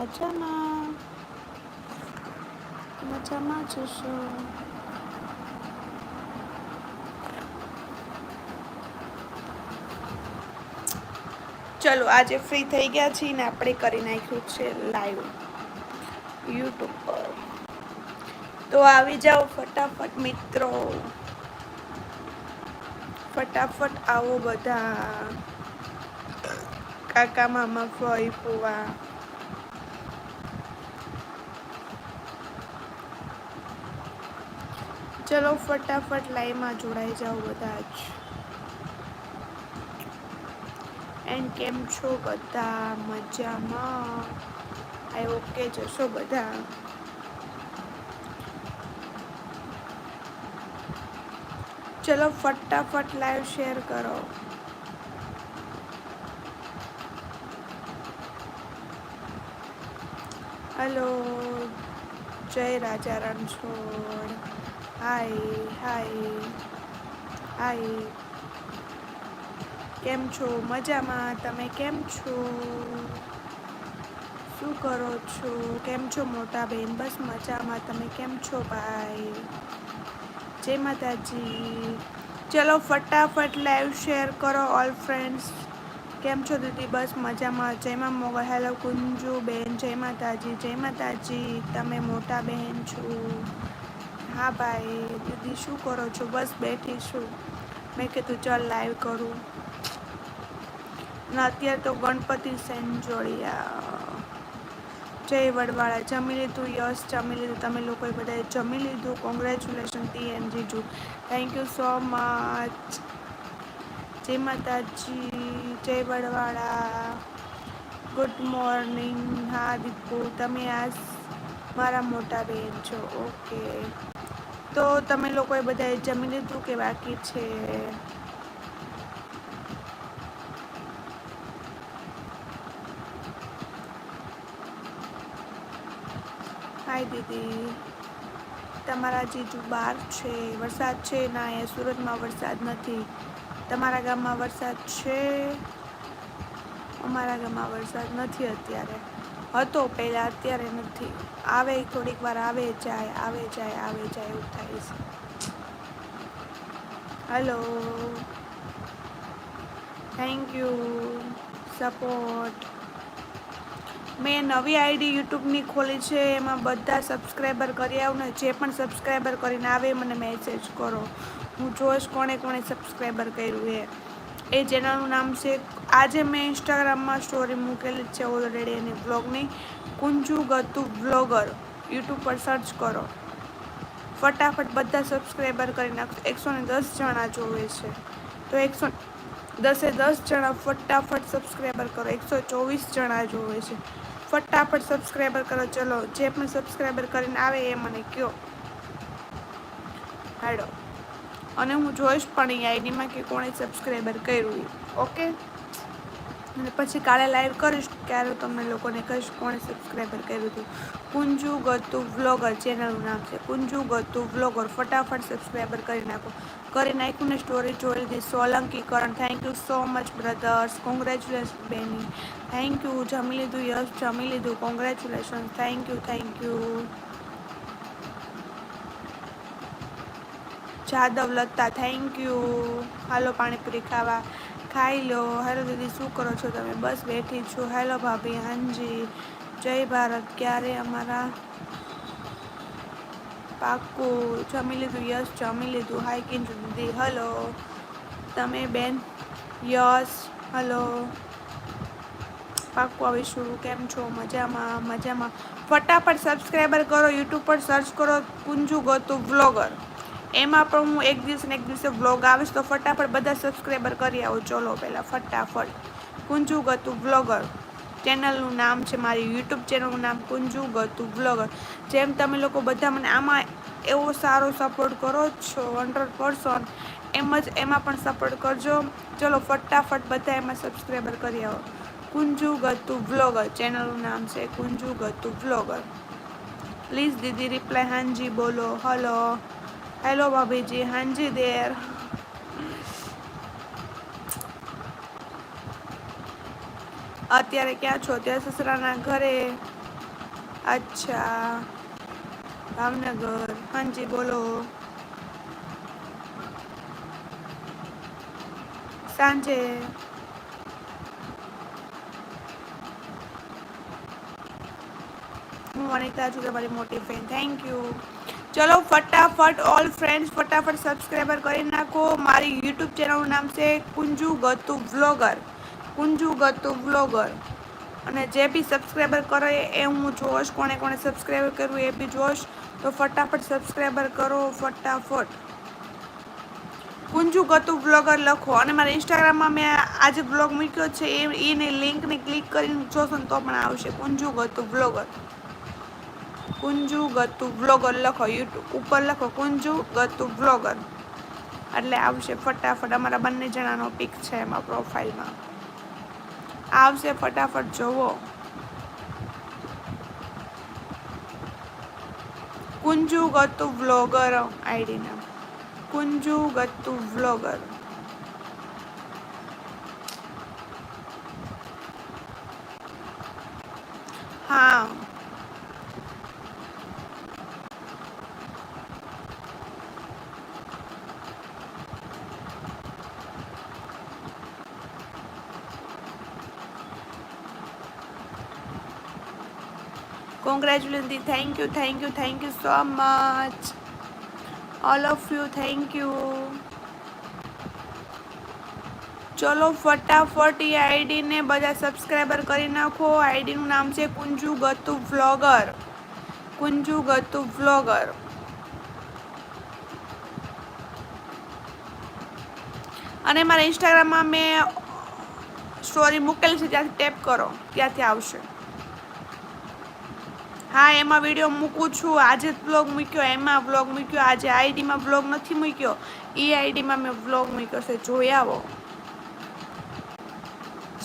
મજામાં. મજામાં જશો ચલો, આજે ફ્રી થઈ ગયા છીએ ને આપણે કરી નાખ્યું છે લાઈવ યુટ્યુબ પર. તો આવી જાઓ ફટાફટ મિત્રો. ફટાફટ આવો બધા. કાકા, મામા, ફઈ, ફુવા. ચલો ફટાફટ લાઈવમાં જોડાઈ જાઓ બધા જ. એન્ડ કેમ છો બધા? મજામાં? આઈ ઓકે જશો બધા. ચલો ફટાફટ લાઈવ શેર કરો. હલો, જય રાજા રણછોડ હાય હાય હાય કેમ છો? મજામાં. તમે કેમ છો? શું કરો છો? કેમ છો મોટા બેન? બસ મજામાં. તમે કેમ છો ભાઈ? જય માતાજી. ચલો ફટાફટ લાઈવ શેર કરો ઓલ ફ્રેન્ડ્સ કેમ છો દીદી? બસ મજામાં. જયમાં મોગલ હેલો કુંજુ બેન. જય માતાજી. જય માતાજી. તમે મોટા બહેન છો? હા ભાઈ, દીદી શું કરો છો? બસ બેઠી છું. મેં કીધું, ચાલ લાઈવ કરું. ને અત્યારે તો ગણપતિ સેન જોડિયા જય વડવાળા. જમી લીધું યસ જમી લીધું. તમે લોકોએ બધાએ જમી લીધું. કોંગ્રેચ્યુલેશન એમ જીજુ થેન્ક યુ સો મચ જય માતાજી, જય વડવાળા. ગુડ મોર્નિંગ હા, દીપુ, તમે આ મારા મોટા બેન છો. ઓકે તો તમે લોકોએ બધાએ જમી લીધું કે બાકી છે? હાય દીદી. તમારા જીજુ બહાર છે. વરસાદ છે ના, અહીંયા સુરતમાં વરસાદ નથી. તમારા ગામમાં વરસાદ છે? અમારા ગામમાં વરસાદ નથી અત્યારે. હતો પહેલાં, અત્યારે નથી. આવે થોડીક વાર આવે જાય આવે જાય આવે જાય એવું થાય છે. હલો થેન્ક યુ સપોર્ટ મેં નવી આઈડી યુટ્યુબની ખોલી છે, એમાં બધા સબસ્ક્રાઈબર કરી આવું ને જે પણ સબસ્ક્રાઈબર કરીને આવે મને મેસેજ કરો. હું જોઈશ કોણે કોણે સબસ્ક્રાઈબર કર્યું એ. એ ચેનલનું નામ છે, આજે મેં ઇન્સ્ટાગ્રામમાં સ્ટોરી મૂકેલી છે ઓલરેડી એની બ્લોગની કુંજુ ગતુ બ્લોગર યુટ્યુબ પર સર્ચ કરો. ફટાફટ બધા સબસ્ક્રાઈબર કરી નાખશો એકસો ને દસ જણા જોવે છે. તો એકસો દસે દસ જણા ફટાફટ સબસ્ક્રાઈબર કરો. એકસો ચોવીસ જણા જોવે છે. ફટાફટ સબસ્ક્રાઈબર કરો. ચલો, જે પણ સબસ્ક્રાઈબર કરીને આવે એ મને કહો હાડો અને હું જોઈશ પણ એ આઈડીમાં કે કોણે સબસ્ક્રાઈબર કર્યું ઓકે અને પછી કાલે લાઈવ કરીશ, ત્યારે તમને લોકોને કહીશ કોણે સબસ્ક્રાઈબર કર્યું હતું. કુંજુ ગતુ વ્લોગર ચેનલનું નામ છે. કુંજુ ગતુ વ્લોગર ફટાફટ સબસ્ક્રાઈબર કરી નાખો. કરી નાખ્યું ને સ્ટોરી જોઈ લીધી. Solanki Karan thank you so much brothers congratulation બેની. થેન્ક યુ જમી લીધું યસ જમી લીધું. Congratulation thank you thank you Jadav Lata thank you હાલો પાણીપુરી ખાવા. ખાઈ લો. હેલો દીદી, શું કરો છો તમે? બસ બેઠી છું. હેલો ભાભી, હાંજી. જય ભારત. ક્યારે અમારા? પાકું જમી લીધું? યસ જમી લીધું. હાઈ કિંજુ દીદી. હલો તમે બેન? યસ હલો પાકું આવીશું કેમ છો? મજામાં? મજામાં. ફટાફટ સબસ્ક્રાઈબર કરો. યુટ્યુબ પર સર્ચ કરો. કુંજુ ગોતું વ્લોગર એમાં પણ હું એક દિવસ ને એક દિવસે વ્લોગ આવીશ તો ફટાફટ બધા સબસ્ક્રાઈબર કરી આવો. ચલો પહેલાં ફટાફટ. કુંજુ ગતું વ્લોગર ચેનલનું નામ છે મારી યુટ્યુબ ચેનલનું નામ કુંજુ ગતું વ્લોગર જેમ તમે લોકો બધા મને આમાં એવો સારો સપોર્ટ કરો છો હંડ્રેડ પર્સન્ટ એમ જ એમાં પણ સપોર્ટ કરજો. ચલો ફટાફટ બધા એમાં સબસ્ક્રાઈબર કરી આવો. કુંજુ ગતું વ્લોગર ચેનલનું નામ છે કુંજુ ગતું વ્લોગર પ્લીઝ દીદી રિપ્લાય હાંજી બોલો. હલો હેલો ભાભીજી હાંજી દેર અત્યારે ક્યાં છો? અત્યારે સસરાના ઘરે. અચ્છા. ભાવનગર. હાજી બોલો. સાંજે. હું અનિતા છું તમારી મોટી ફેન થેન્ક યુ ચલો ફટાફટ ઓલ ફ્રેન્ડ્સ ફટાફટ સબસ્ક્રાઈબર કરી નાખો. મારી યુટ્યુબ ચેનલનું નામ છે કુંજુ ગતુ વ્લોગર કુંજુ ગતુ વ્લોગર અને જે બી સબસ્ક્રાઈબર કરે એ હું જોશ, કોણે કોણે સબસ્ક્રાઈબર કરવું એ બી જોશ. તો ફટાફટ સબસ્ક્રાઈબર કરો, ફટાફટ. કુંજુ ગતુ વ્લોગર લખો. અને મારા ઇન્સ્ટાગ્રામમાં મેં આજે બ્લોગ મૂક્યો છે. એ એની લિંકને ક્લિક કરીને જોશો ને તો પણ આવશે. કુંજુ ગતુ બ્લોગર કુંજુ ગતુ બ્લોગર લખો યુટ્યુબ ઉપર લખો, કુંજુ ગતુ બ્લોગર એટલે આવશે ફટાફટ, અમારા બંને જણાનો પિક છે એમાં પ્રોફાઇલમાં આવશે ફટાફટ, જોવો. કુંજુ ગતુ વ્લોગર આઈડી નામ. કુંજુ ગતુ વ્લોગર હા. Congratulations thank you thank you thank you so much all of you thank you ચલો, ફટાફટ એ આઈડીને બધા સબસ્ક્રાઈબર કરી નાખો. આઈડીનું નામ છે કુંજુ ગતુ વ્લોગર કુંજુ ગતુ વ્લોગર અને મારા ઇન્સ્ટાગ્રામમાં મેં સ્ટોરી મૂકેલી છે ત્યાંથી ટેપ કરો, ત્યાંથી આવશે. હા, એમાં વીડિયો મૂકું છું. આજે વ્લોગ મૂક્યો, એમાં બ્લોગ મૂક્યો. આજે આઈડીમાં બ્લોગ નથી મૂક્યો. એ આઈડીમાં મેં બ્લોગ મૂક્યો છે. જોઈ આવો.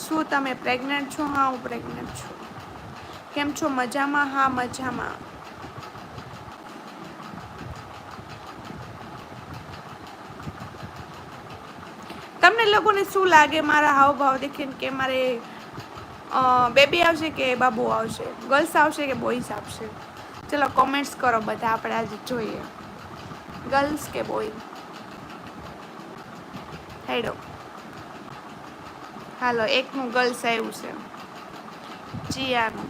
શું તમે પ્રેગ્નન્ટ છો? હા, હું પ્રેગ્નન્ટ છું. કેમ છો? મજામાં? હા, મજામાં. તમને લોકોને શું લાગે? મારા હાવભાવ દેખીને કે મારે બેબી આવશે કે બાબુ આવશે? ગર્લ્સ આવશે કે બોયઝ આવશે? ચલો કોમેન્ટ્સ કરો બધા આપણે આજે જોઈએ. ગર્લ્સ કે બોય હેડો હાલો એકનું ગર્લ્સ આવ્યું છે. જીયાનું.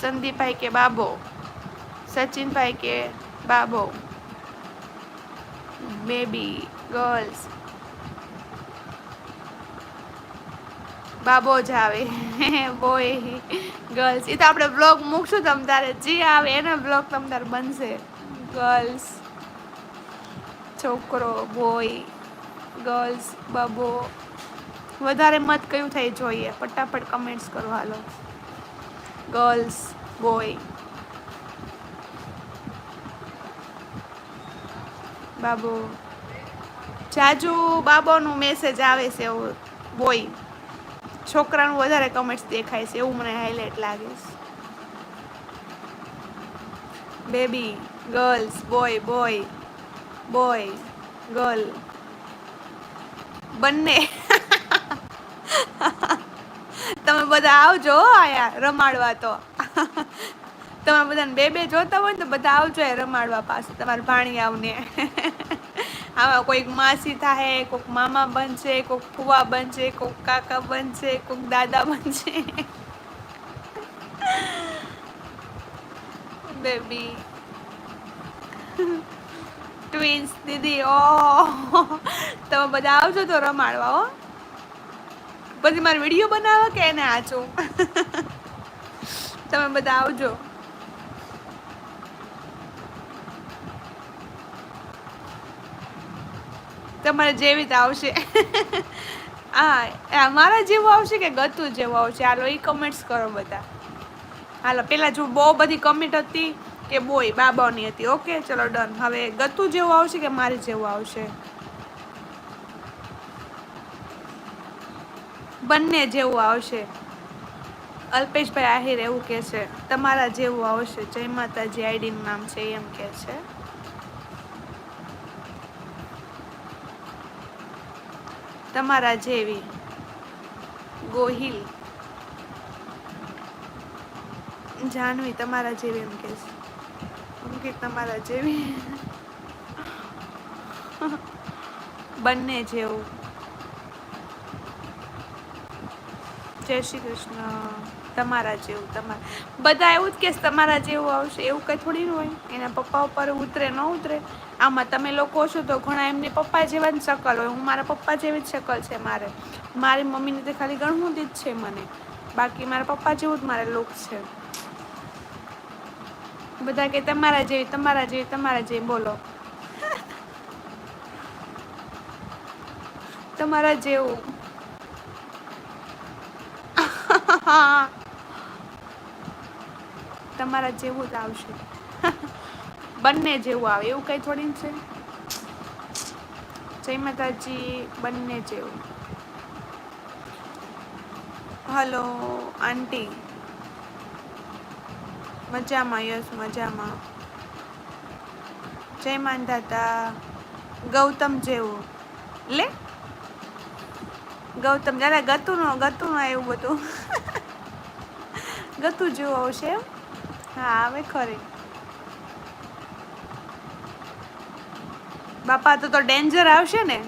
સંદીપભાઈ કે બાબો? સચિનભાઈ કે બાબો? બેબી ગર્લ્સ બાબો જ આવે. બોય ગર્લ્સ એ તો આપણે બ્લોગ મૂકશું તમ તારે. જે આવે એના બ્લોગ તમ તારે બનશે. ગર્લ્સ છોકરો બોય ગર્લ્સ બાબો. વધારે મત કયું થઈ જોઈએ? ફટાફટ કમેન્ટ્સ કરો હાલો. ગર્લ્સ બોય બાબો. જાજુ બાબોનું મેસેજ આવે છે એવું બોય છોકરાનું વધારે કમેન્ટ્સ દેખાય છે, એવું મને હાઇલાઇટ લાગે છે. Baby girls boy boy boy girl બંને. તમે બધા આવજો આયા રમાડવા તો. તમે બધાને બે બે જોતા હોય ને તો બધા આવજો રમાડવા પાસે તમારે ભાણી આવને આમાં કોઈક માસી થાય કોઈક મામા બનશે, કોઈક ફુવા બનશે, કોઈક કાકા બનશે, કોઈક દાદા બનશે. બેબી ટ્વિન્સ દીદી, ઓ. તમે બધા આવજો તો રમાડવા, હો. પછી મારે વીડિયો બનાવો કે એને આચો? તમે બધા આવજો. તમારે જેવી રીતે આવશે. હા મારા જેવું આવશે કે ગતું જેવું આવશે? હાલો એ કમેન્ટ્સ કરો બધા. હાલો, પેલા જો બહુ બધી કમેન્ટ હતી કે બોય બાબાની હતી. ઓકે ચલો ડન હવે ગતું જેવું આવશે કે મારે જેવું આવશે? બંને જેવું આવશે. અલ્પેશભાઈ આહિર એવું કે છે, તમારા જેવું આવશે. જય માતાજી આઈડીનું નામ છે, એમ કે છે. તમારા જેવી ગોહિલ. જાનવી તમારા જેવી એમ કે અંકિત તમારા જેવી. બંને જેવું. જય શ્રી કૃષ્ણ. તમારા જેવું, તમારા. બધા એવું જ કે તમારા જેવું આવશે. એવું કંઈ થોડી હોય. એના પપ્પા ઉપર ઉતરે, ન ઉતરે. આમાં તમે લોકો છો તો ઘણા એમની પપ્પા જેવા જ શકલ હોય. હું મારા પપ્પા જેવી જ શકલ છે મારે. મારી મમ્મીને તો ખાલી ગણવું જ છે મને. બાકી મારા પપ્પા જેવું જ મારે લુક છે. બધા કે તમારા જેવી તમારા જેવી તમારા જેવી, બોલો. તમારા જેવું. તમારા જેવું જ આવશે. બંને જેવું આવે, એવું કઈ થોડી છે? જય માતાજી બંને જેવું. Hello, aunty. મજામાં, યસ, મજામાં. જય માંધાતા ગૌતમ જેવું. લે? ગૌતમ જરા ગતું ગતુનો ગતું નો એવું બધું. ગતું જેવું આવશે હા, આવે ખરી. બાપા, તો તો ડેન્જર આવશે ને.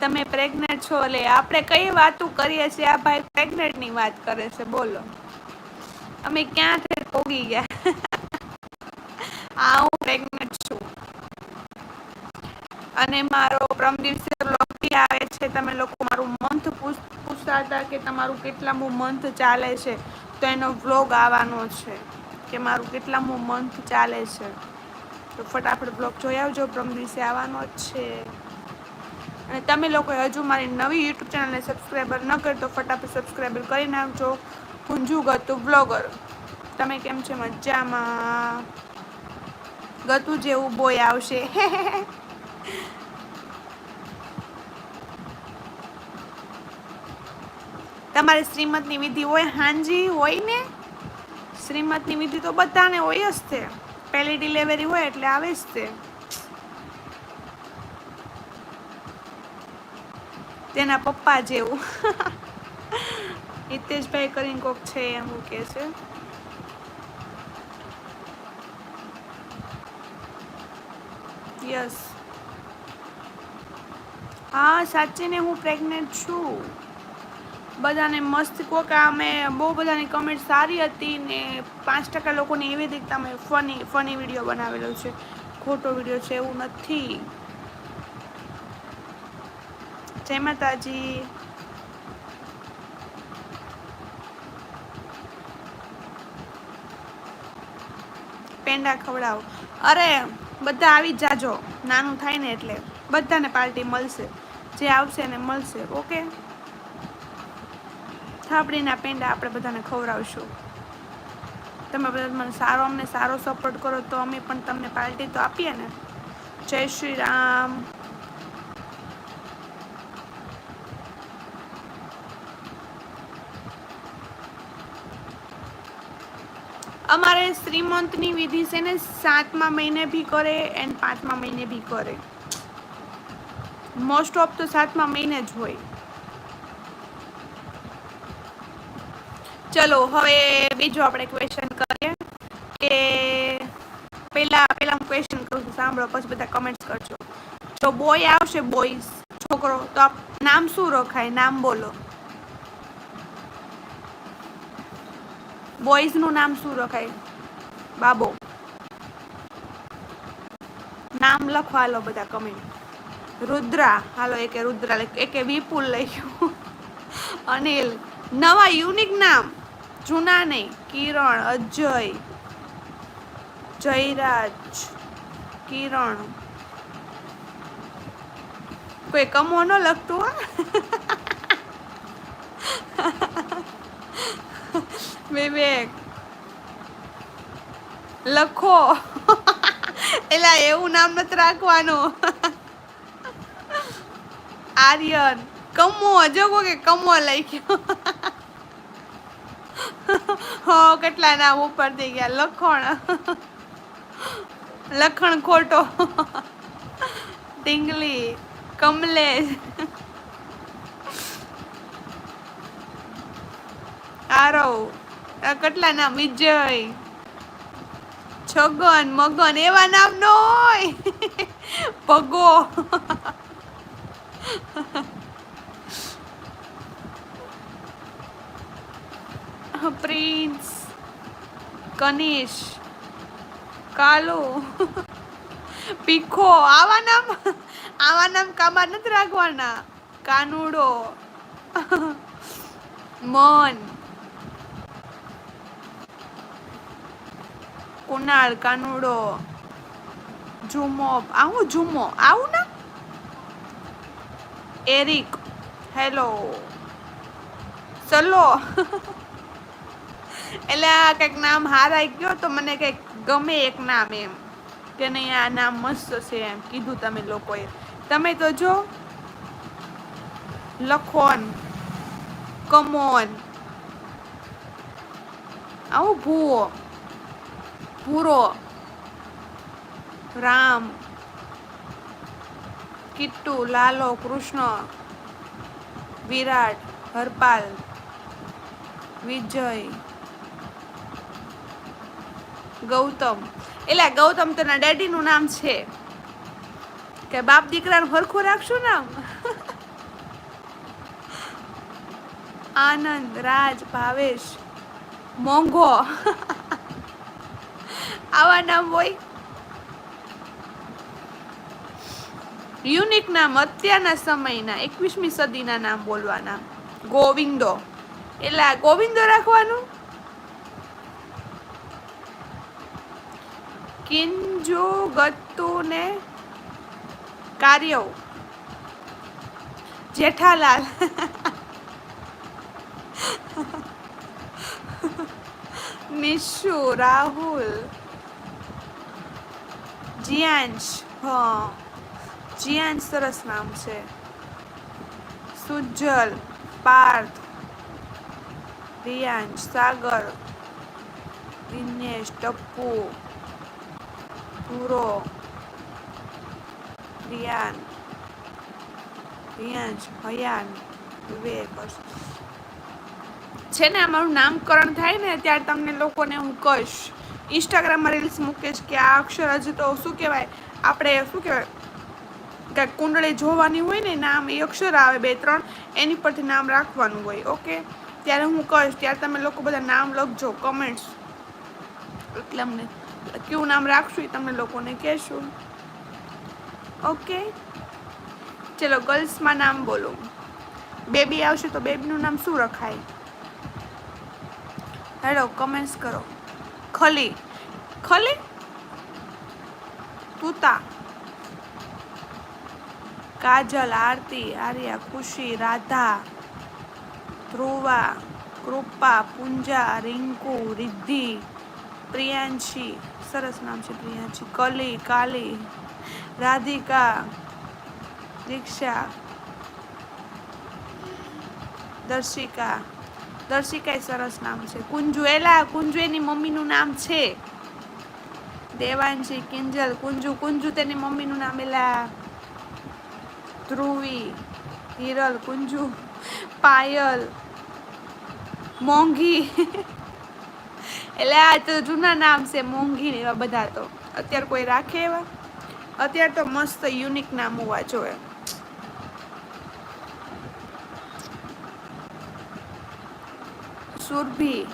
તમે પ્રેગ્નેન્ટ છો એટલે આપણે કઈ વાતો કરીએ છીએ? આ ભાઈ પ્રેગ્નેન્ટની વાત કરે છે, બોલો. અમે ક્યાંથી પોગી ગયા? આ હું પ્રેગ્નેન્ટ છું. અને મારો પ્રમ દિવસે આવે છે, તમે લોકો મારું મંથ પૂછતા હતા કે તમારું કેટલામું મંથ ચાલે છે, તો એનો વ્લોગ આવવાનો છે, કે મારું કેટલામું મંથ ચાલે છે. તો ફટાફટ બ્લોગ જોઈ આવજો, બ્રહ્મ દિવસે આવવાનો જ છે. અને તમે લોકો હજુ મારી નવી યુટ્યુબ ચેનલને સબસ્ક્રાઈબર ન કરી, તો ફટાફટ સબસ્ક્રાઈબર કરી નાખજો. ગુંજુ ગતું બ્લોગર તમે કેમ છે મજામાં? ગતું જેવું બોય આવશે. તમારે શ્રીમતની વિધિ હોય, હાંજી હોય ને શ્રીમતની વિધિ તો બધાને હોય જ તે. પહેલી ડિલિવરી હોય એટલે આવે જ તે. તેના પપ્પા જેવું. હિતેશભાઈ કરીને કોક છે એમ કે છે. યસ હા, સાચીને હું પ્રેગ્નેન્ટ છું. બધાને મસ્ત કોક અમે બહુ બધાની કમેન્ટ સારી હતી ને પાંચ ટકા લોકોને એવી રીતે અમે ફની ફની વીડિયો બનાવેલો છે. ખોટો વીડિયો છે એવું નથી. જય માતાજી. પેંડા ખવડાવો. અરે, બધા આવી જાજો. નાનું થાય ને એટલે બધાને પાર્ટી મળશે. જે આવશે એને મળશે, ઓકે? થાપડીના પેંડા આપણે બધાને ખવડાવશું. તમે બધા મને સારો, અમને સારો સપોર્ટ કરો તો અમે પણ તમને પાર્ટી તો આપીએ ને. જય શ્રી રામ. અમારે શ્રીમંતની વિધિ છે ને સાતમા મહિને બી કરે એન્ડ પાંચમા મહિને બી કરે. મોસ્ટ ઓફ તો સાતમા મહિને જ હોય. ચલો, હવે બીજો આપણે ક્વેશ્ચન કરીએ કે પહેલા પહેલા હું ક્વેશ્ચન કરું છું, સાંભળો, પછી બધા કમેન્ટ્સ કરજો. જો બોય આવશે બોયઝ છોકરો, તો નામ શું રખાય? નામ બોલો. બોયઝનું નામ શું રખાય? બાબો. નામ લખો, હાલો, બધા કમેન્ટ રુદ્રા. હાલો, એકે રુદ્રા એકે વિપુલ લખ્યું. અનિલ. નવા યુનિક નામ. જૂના નહીં કિરણ, અજય, જયરાજ, કિરણ. કોઈ કમો ન લખતું હા. વિવેક, લખો. એલા, એવું નામ નથી રાખવાનું. આર્યન, કમો જોગો કે કમો લખ્યો. હો કેટલા નામ ઉપર થઈ ગયા. લખણ. લખણ ખોટો. ટીંગલી કમલેશ. આરવ. કેટલા નામ? વિજય. છગન, મગન, એવા નામ નો હોય. પગો પ્રિન્સ, કનિશ, કાલો પીખો આવા નામ આવા નામ કામા નથી રાખવાના. કાનુડો, મન કુનાળ કાનુડો ઝુમો આવું જુમો આવું ના? એરિક, હેલો ચલો એટલે આ કંઈક નામ હારાઈ ગયો તો મને કંઈક ગમે એક નામ એમ. કે નહીં, આ નામ મસ્ત છે એમ કીધું તમે લોકોએ. તમે તો જો, લખોન, કમોન, આવું ભૂવો, ભૂરો, રામ, કિટ્ટુ, લાલો, કૃષ્ણ, વિરાટ, હરપાલ, વિજય ગૌતમ. એટલે ગૌતમ તેના ડેડીનું નામ છે. કે બાપ દીકરાનું હરખું રાખશું નામ આનંદ, રાજ, ભાવેશ, મોંઘો. આવા નામ હોય? યુનિક નામ અત્યારના સમયના, એકવીસમી સદીના નામ બોલવાના. ગોવિંદો. એટલે ગોવિંદો રાખવાનું? કિંજુ ગત્તુ કાર્યો. જેઠાલાલ. નિશુ રાહુલ. જિયાંશ, હા. જિયાંશ સરસ નામ છે. સુજલ, પાર્થ. રિયાંશ, સાગર. દિનેશ, ટપ્પુ. પૂરો રિયાન રિયાંશ હયાન વિવેક છે ને અમારું નામકરણ થાય ને, ત્યારે તમને લોકોને હું કહીશ. ઇન્સ્ટાગ્રામમાં રીલ્સ મૂકીશ કે આ અક્ષર હજુ તો શું કહેવાય? આપણે શું કહેવાય? કે કુંડળી જોવાની હોય ને, નામ એ અક્ષર આવે બે, ત્રણ, એની પરથી નામ રાખવાનું હોય, ઓકે? ત્યારે હું કહીશ, ત્યારે તમે લોકો બધા નામ લખજો કમેન્ટ્સ એટલે અમને કયું નામ રાખશું એ તમને લોકોને કહેશું. ઓકે ચલો, ગર્લ્સમાં નામ બોલો. બેબી આવશે તો બેબીનું નામ શું રખાય? હેલો કમેન્ટ્સ કરો. ખલી. ખલી? તુતા. કાજલ, આરતી, આર્યા, ખુશી, રાધા, ધ્રુવા, કૃપા, પૂંજા, રિંકુ, રિદ્ધિ, પ્રિયાંશી સરસ નામ છે પ્રિયાજી કલી, કાલી, રાધિકા, દીક્ષા, દર્શિકા. દર્શિકા સરસ નામ છે. કુંજુ એલા કુંજુ એની મમ્મીનું નામ છે. દેવાંશી, કિંજલ, કુંજુ કુંજુ તેની મમ્મીનું નામ એલા. ધ્રુવી, હિરલ, કુંજુ, પાયલ, મોંઘી. એટલે આ તો જૂના નામ છે મોંઘી એવા બધા તો. અત્યારે કોઈ રાખે એવા? અત્યારે તો મસ્ત યુનિક નામ હોવા જોઈએ. સુરભી.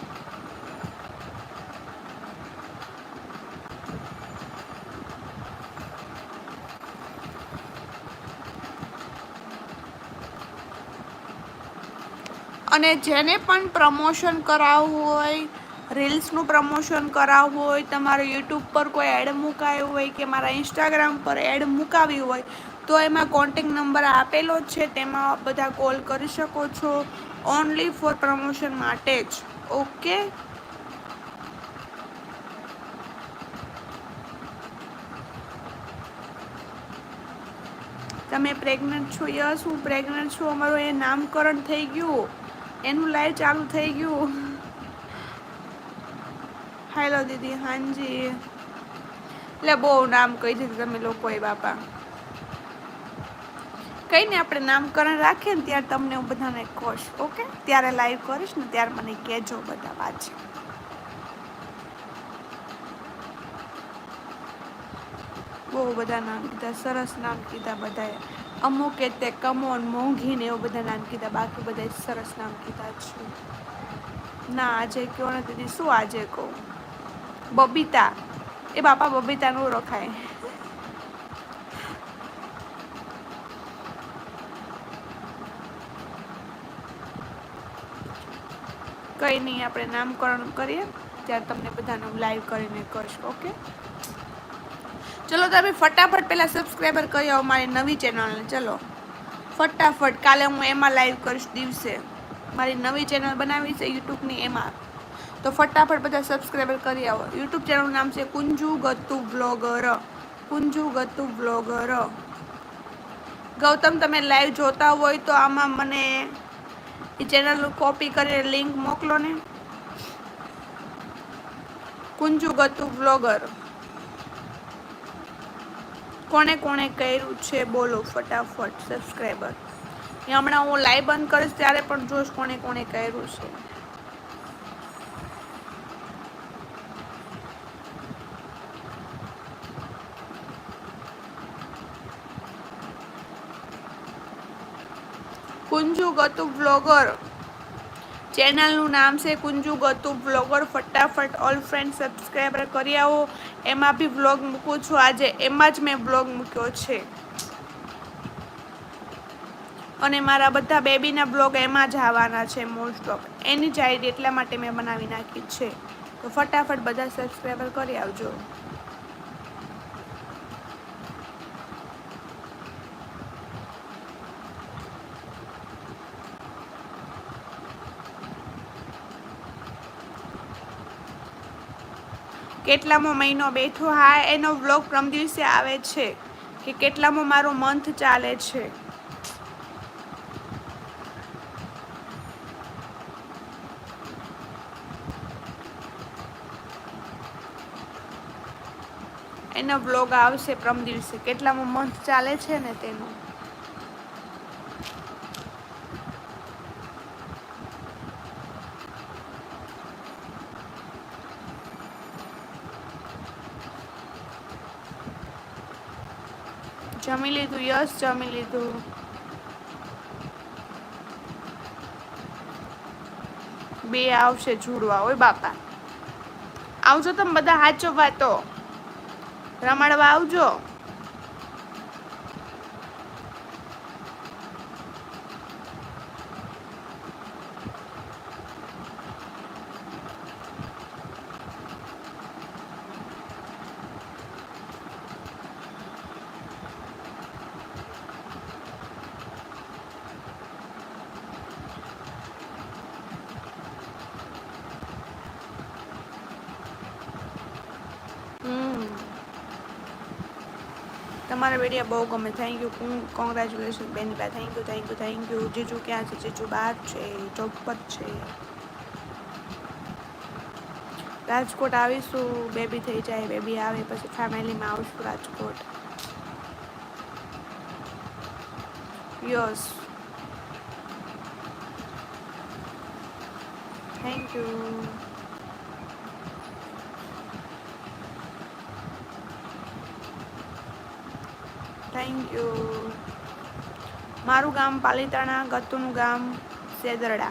અને જેને પણ પ્રમોશન કરાવવું હોય રીલ્સનું પ્રમોશન કરાવવું હોય, તમારે યુટ્યુબ પર કોઈ એડ મુકાયું હોય કે મારા ઇન્સ્ટાગ્રામ પર એડ મુકાવી હોય, તો એમાં કોન્ટેક નંબર આપેલો જ છે, તેમાં બધા કોલ કરી શકો છો. ઓનલી ફોર પ્રમોશન માટે જ. ઓકે તમે પ્રેગ્નન્ટ છો? યસ હું પ્રેગ્નન્ટ છું. અમારું એ નામકરણ થઈ ગયું. એનું લાઈવ ચાલુ થઈ ગયું. હેલો દીદી, હાંજી. એટલે બહુ નામ કહી દીધું તમે લોકોએ, બાપા. કઈ ને આપણે નામકરણ રાખીએ ને ત્યારે તમને હું બધાને કહીશ ઓકે? ત્યારે લાઈવ કરીશ ને ત્યારે મને કહેજો બધા પાછા બહુ બધા નામ કીધા, સરસ નામ કીધા બધાએ. અમુકે તે કમોન મોંઘી ને એવું બધા નામ કીધા, બાકી બધા સરસ નામ કીધા છે. ના, આજે કહો ને દીદી, શું આજે કહું? બબીતા. એ બાપા બબીતા નું રખાય. કંઈ નહીં, આપણે નામકરણ કરીએ. ત્યારે તમને બધાનું લાઈવ કરીને કરીશ ઓકે ચલો તમે ફટાફટ પહેલાં સબસ્ક્રાઈબર કરી આવો મારી નવી ચેનલને ચલો. ફટાફટ, કાલે હું એમાં લાઈવ કરીશ દિવસે. મારી નવી ચેનલ બનાવી છે યુટ્યુબની એમાં. તો ફટાફટ બધા સબસ્ક્રાઈબર કરી આવો. યુટ્યુબ ચેનલનું નામ છે કુંજુ ગતુ બ્લોગર કુંજુ ગતુ બ્લોગર ગૌતમ, તમે લાઈવ જોતા હોય તો આમાં મને એ ચેનલ કોપી કરીને લિંક મોકલો ને. કુંજુ ગતુ બ્લોગર કોણે કોણે કર્યું છે બોલો ફટાફટ સબસ્ક્રાઈબર હમણાં હું લાઈવ બંધ કરીશ ત્યારે પણ જોશ કોણે કોણે કર્યું છે. કુંજુ ગતુ બ્લોગર ચેનલનું નામ છે કુંજુ ગતુ બ્લોગર ફટાફટ ઓલ ફ્રેન્ડ સબસ્ક્રાઈબર કરી આવો. એમાં બી બ્લોગ મૂકું છું આજે. એમાં જ મેં બ્લોગ મૂક્યો છે. અને મારા બધા બેબીના બ્લોગ એમાં જ આવવાના છે મોસ્ટ ઓફ એની જ આઈડી એટલા માટે મેં બનાવી નાખી છે. તો ફટાફટ બધા સબસ્ક્રાઈબર કરી આવજો. કેટલામો મહિનો બેઠો હા એનો વ્લોગ પ્રમ દિવસે આવે છે કે કેટલામો મારો મંથ ચાલે છે. એનો બ્લોગ આવશે પ્રમ દિવસે. કેટલામો મંથ ચાલે છે ને તેનો? જમી લીધું યસ જમી લીધું. બે આવશે જુડવા હોય બાપા. આવજો તમે બધા, હાચો વાતો. રમાડવા આવજો. તમારા વીડિયો બહુ ગમે. થેન્ક યુ કોંગ્રેચ્યુલેશન બેની બા thank you thank you thank you જીજુ ક્યાં છે? જીજુ બહાર છે જોબ પર છે. રાજકોટ આવીશું. બેબી થઈ જાય બેબી આવે, પછી ફેમિલીમાં આવીશું Rajkot. Yes thank you thank મારું ગામ પાલીતાણા, ગતુનું ગામ સેદરડા.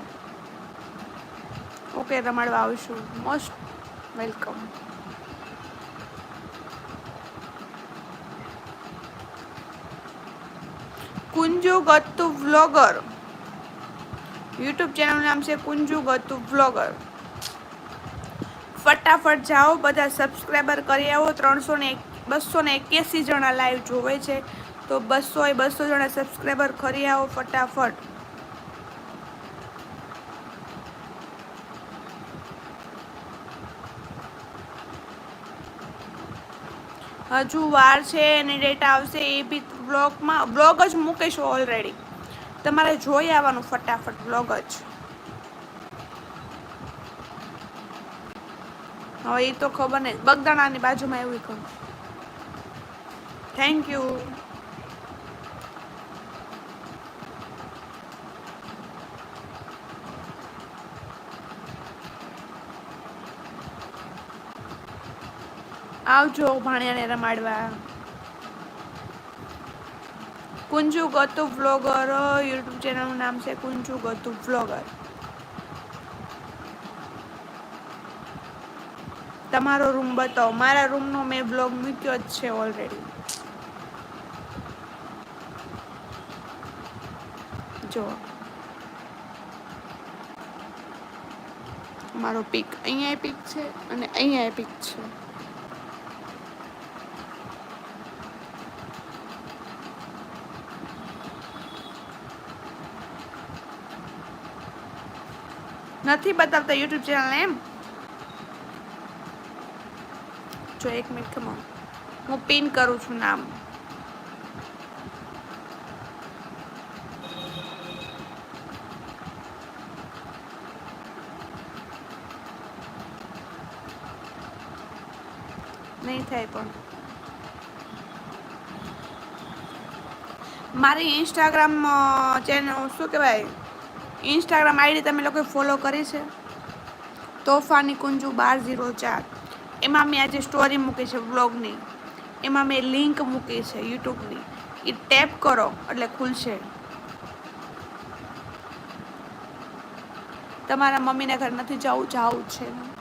ઓકે, રમાડવા આવશું. Most welcome. Kunju Gattu vlogger. YouTube ચેનલનું નામ છે કુંજુ ગત્તુ વ્લોગર. ફટાફટ જાઓ, બધા સબસ્ક્રાઈબર કરી આવો. ત્રણસો ને બસો ને એક્યાસી જણા લાઈવ જોવે છે. તો બસો એ બસો જણા સબસ્ક્રાઈબર કરી આવો ફટાફટ. હજુ વાર છે અને ડેટા આવશે, એ બી બ્લોગમાં બ્લોગ જ મૂકીશું ઓલરેડી તમારે જોઈ આવવાનું ફટાફટ બ્લોગ જ. હવે એ તો ખબર નહીં. બગદાણાની બાજુમાં એવું કહું. થેન્ક યુ આવજો ભાણિયાને રમાડવા. કુંજુ ગતુ વ્લોગર યુટ્યુબ ચેનલનું નામ છે કુંજુ ગતુ વ્લોગર તમારો રૂમ બતાવો. મારા રૂમનો મેં બ્લોગ મૂક્યો જ છે ઓલરેડી જો. મારો પીક અહીંયા પીક છે અને અહીંયા પીક છે. નથી બતાવતા યુટ્યુબ ચેનલ એમ? જો એક મિનિટ ખમો હું પિન કરું છું નામ. નહીં થાય પણ. મારી ઇન્સ્ટાગ્રામ ચેનલ શું કહેવાય? ઇન્સ્ટાગ્રામ આઈડી તમે લોકોએ ફોલો કરી છે? તોફાની કુંજુ બાર ઝીરો ચાર. એમાં મેં આજે સ્ટોરી મૂકી છે વ્લોગની એમાં મેં લિંક મૂકી છે યુટ્યુબની. એ ટેપ કરો એટલે ખુલશે. તમારા મમ્મીના ઘર નથી જવું જવું છે.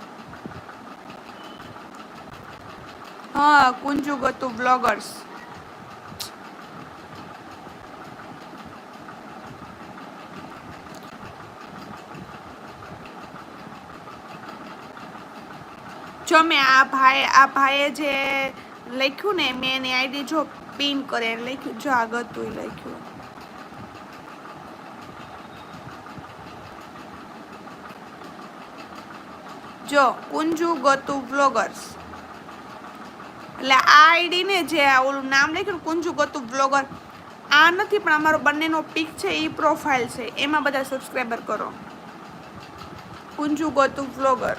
હા, કુંજુ ગતું બ્લોગર્સ જો મેં આ ભાઈ, આ ભાઈએ જે લખ્યું ને, મેં એની આઈડી જો પિન કરે લખ્યું. જો આ ગતું લખ્યું. જો, કુંજુ ગતુ બ્લોગર્સ એટલે આ આઈડી ને જે ઓલું નામ લખ્યું કુંજુ ગતુ બ્લોગર આ નથી, પણ અમારો બંનેનો પિક છે એ પ્રોફાઇલ છે. એમાં બધા સબસ્ક્રાઈબર કરો. Kunju Gatu blogger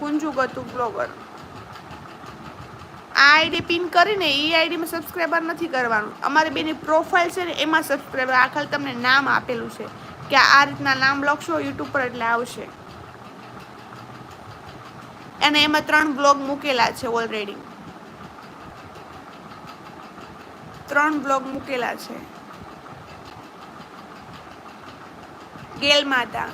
Kunju Gatu blogger. આ આઈડી પિન કરીને એ આઈડીમાં સબસ્ક્રાઈબર નથી કરવાનું. અમારી બેની પ્રોફાઇલ છે ને એમાં સબસ્ક્રાઈબર આ તમને નામ આપેલું છે કે આ રીતના નામ લખશો યુટ્યુબ પર એટલે આવશે. અને એમાં ત્રણ બ્લોગ મૂકેલા છે ઓલરેડી ત્રણ બ્લોગ મૂકેલા છે. ગેલ માતા.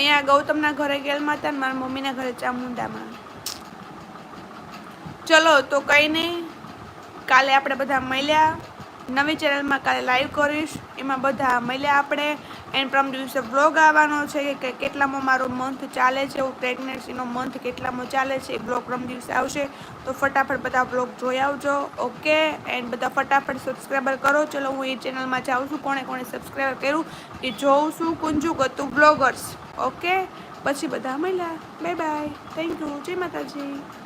અહીંયા ગૌતમના ઘરે ગેલમાં માતા ને મારા મમ્મીના ઘરે ચામુંડામાં ચલો, તો કંઈ નહીં. કાલે આપણે બધા મળ્યા. નવી ચેનલમાં કાલે લાઈવ કરીશ. એમાં બધા મળ્યા આપણે. એન્ડ પ્રમ દિવસે બ્લોગ આવવાનો છે કે કેટલામાં મારો મંથ ચાલે છે પ્રેગ્નન્સીનો મંથ કેટલામાં ચાલે છે, એ બ્લોગ પ્રમ દિવસે આવશે. તો ફટાફટ બધા બ્લોગ જોઈ આવજો, ઓકે? એન્ડ બધા ફટાફટ સબસ્ક્રાઈબર કરો. ચલો, હું એ ચેનલમાં જાઉં છું, કોણે કોણે સબસ્ક્રાઈબર કર્યું એ જોઉં છું, કુંજુ ગતું બ્લોગર્સ ઓકે? પછી બધા મળ્યા. બાય બાય થેન્ક યુ જય માતાજી.